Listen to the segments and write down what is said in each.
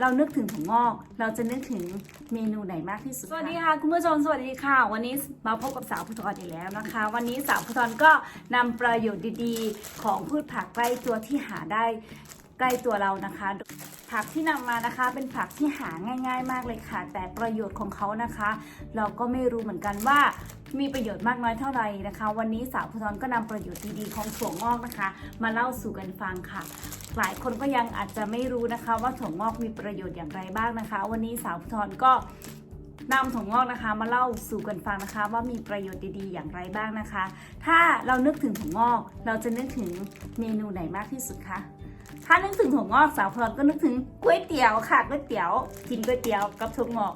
เรานึกถึงถั่วงอก เราจะนึกถึงเมนูไหนมากที่สุด สวัสดีค่ะคุณผู้ชมสวัสดีค่ะ วันนี้มาพบกับสาวพุทธรอีกแล้วนะคะ วันนี้สาวพุทธรก็นำประโยชน์ดีๆ ของพืชผักใกล้ตัวที่หาได้ใกล้ตัวเรานะคะ ผักที่นำมานะคะ เป็นผักที่หาง่าย ๆ มากเลยค่ะ แต่ประโยชน์ของเขานะคะ เราก็ไม่รู้เหมือนกันว่ามีประโยชน์มากน้อยเท่าไหร่นะคะ วันนี้สาวพทธรก็นำประโยชน์ดีๆของถั่วงอกนะคะ มาเล่าสู่กันฟังค่ะ หลายคนก็ยังอาจจะไม่รู้นะคะ ว่าถั่วงอกมีประโยชน์อย่างไรบ้างนะคะ วันนี้สาวพทธรก็ นำถั่วงอกนะคะมาเล่าสู่กันฟังนะคะ ว่ามีประโยชน์ดีๆ อย่างไรบ้างนะคะ ถ้าเรานึกถึงถั่วงอก เราจะนึกถึงเมนูไหนมากที่สุดคะถ้านึกถึงถั่วงอกสาวพรก็นึกถึงก๋วยเตี๋ยวค่ะก๋วยเตี๋ยว กินก๋วยเตี๋ยวกับถั่วงอก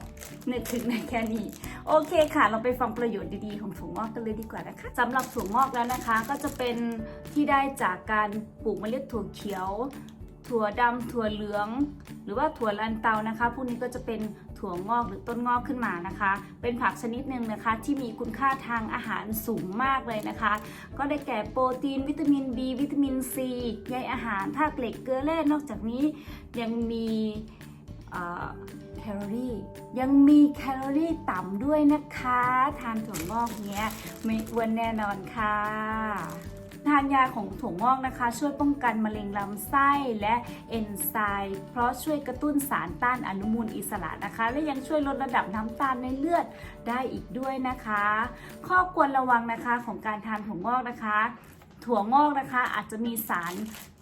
นึกถึงในแค่นี้โอเคค่ะ เราไปฟังประโยชน์ดีๆของถั่วงอกกันเลยดีกว่านะคะสำหรับถั่วงอกแล้วนะคะ ก็จะเป็นที่ได้จากการปลูกเมล็ดถั่วเขียว ถั่วดำถั่วเหลือง หรือว่าถั่วลันเตานะคะพวกนี้ก็จะเป็น ถั่วงอกหรือต้นงอกขึ้นมานะคะ เป็นผักชนิดหนึ่งนะคะ ที่มีคุณค่าทางอาหารสูงมากเลยนะคะ ก็ได้แก่โปรตีน วิตามิน B วิตามิน C ใยอาหารธาตุเหล็กเกลือแร่นอกจากนี้ยังมีแคลอรี่ยังมีแคลอรี่ต่ำด้วยนะคะ ทานถั่วงอกเนี้ยไม่อ้วนแน่นอนค่ะ ทานยาของถั่วงอกนะคะ ช่วยป้องกันมะเร็งลำไส้และเอนไซม์เพราะช่วยกระตุ้นสารต้านอนุมูลอิสระนะคะ และยังช่วยลดระดับน้ำตาลในเลือดได้อีกด้วยนะคะ ข้อควรระวังนะคะของการทานถั่วงอกนะคะ ถั่วงอกนะคะ อาจจะมีสาร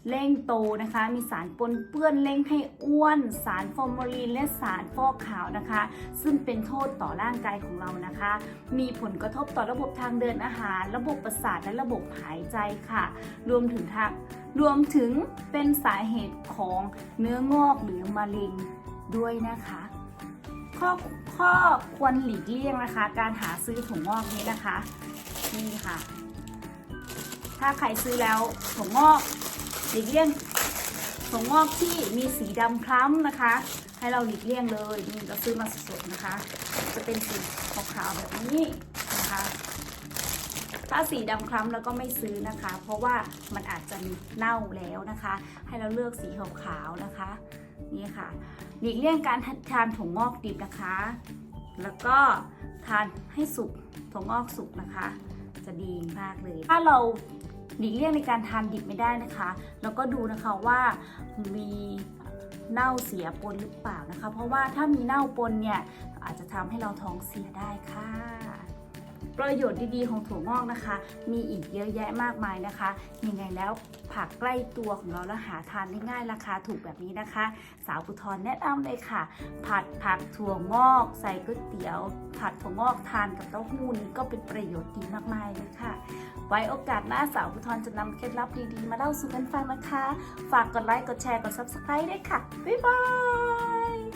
เร่งโตนะคะ มีสารปนเปื้อนเร่งให้อ้วน สารฟอร์มาลีนและสารฟอกขาวนะคะ ซึ่งเป็นโทษต่อร่างกายของเรานะคะ มีผลกระทบต่อระบบทางเดินอาหาร ระบบประสาทและระบบหายใจค่ะ รวมถึงทางรวมถึงเป็นสาเหตุของเนื้องอกหรือมะเร็งด้วยนะคะ ข้อข้อควรหลีกเลี่ยงนะคะ การหาซื้อถั่วงอกนี้นะคะนี่ค่ะ ถ้าใครซื้อแล้วถั่วงอกหลีกเลี่ยงถั่วงอกที่มีสีดำคล้ำนะคะ ให้เราหลีกเลี่ยงเลยนี่เราซื้อมาสดๆนะคะ จะเป็นสีขาวๆแบบนี้นะคะ ถ้าสีดำคล้ำแล้วก็ไม่ซื้อนะคะ เพราะว่ามันอาจจะเน่าแล้วนะคะ ให้เราเลือกสีขาวๆนะคะนี่ค่ะหลีกเลี่ยงการทานถั่วงอกดิบนะคะ แล้วก็ทานให้สุกถั่วงอกสุกนะคะ จะดีมากเลย ถ้าเราหลีกเลี่ยงในการทานดิบไม่ได้นะคะ แล้วก็ดูนะคะว่ามีเน่าเสียปนหรือเปล่านะคะ เพราะว่าถ้ามีเน่าปนเนี่ยอาจจะทำให้เราท้องเสียได้ค่ะ ประโยชน์ดีๆของถั่วงอกนะคะ มีอีกเยอะแยะมากมายนะคะ ยังไงแล้วผักใกล้ตัวของเราแล้วหาทานได้ง่ายราคาถูกแบบนี้นะคะ สาวปุทรแนะนำเลยค่ะ ผัดผักถั่วงอกใส่ก๋วยเตี๋ยว ผัดถั่วงอกทานกับเต้าหู้นี้ก็เป็นประโยชน์ดีมากๆเลยค่ะ ไว้โอกาสหน้าสาวพุทรจะนำเคล็ดลับดีๆ มาเล่าสู่กันฟังนะคะ ฝากกดไลค์กดแชร์กด subscribe ด้วยค่ะบ๊ายบาย